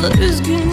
fazla üzgün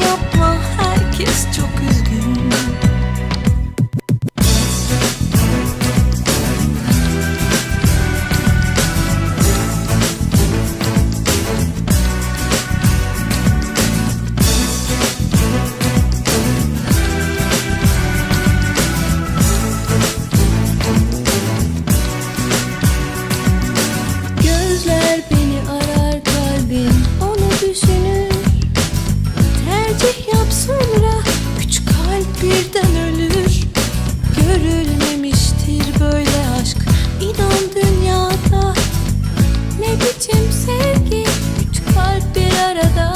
sevgi Üç kalp bir arada.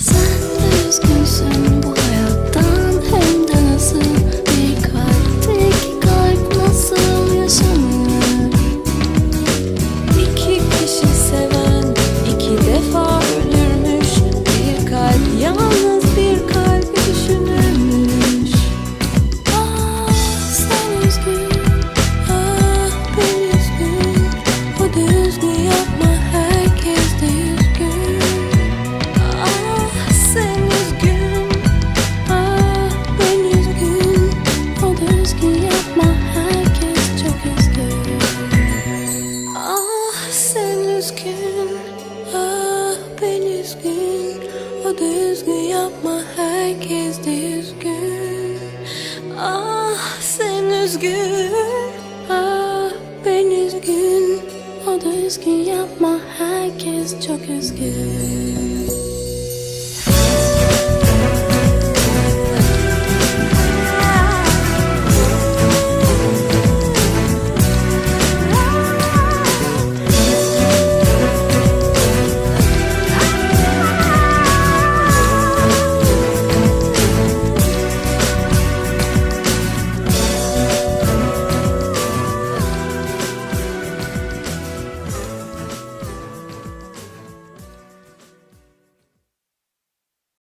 Sen de üzgünsün bu hayattan hem de nasıl? Bir kalpte iki kalp nasıl yaşanır? İki kişi seven iki defa ölürmüş. Bir kalp yalnız bir kalbi düşünürmüş. Ah sen üzgün Ah ben üzgün. O üzgün üzgün Ah ben üzgün. O da üzgün yapma herkes de üzgün Ah sen üzgün Ah ben üzgün. O da üzgün yapma herkes çok üzgün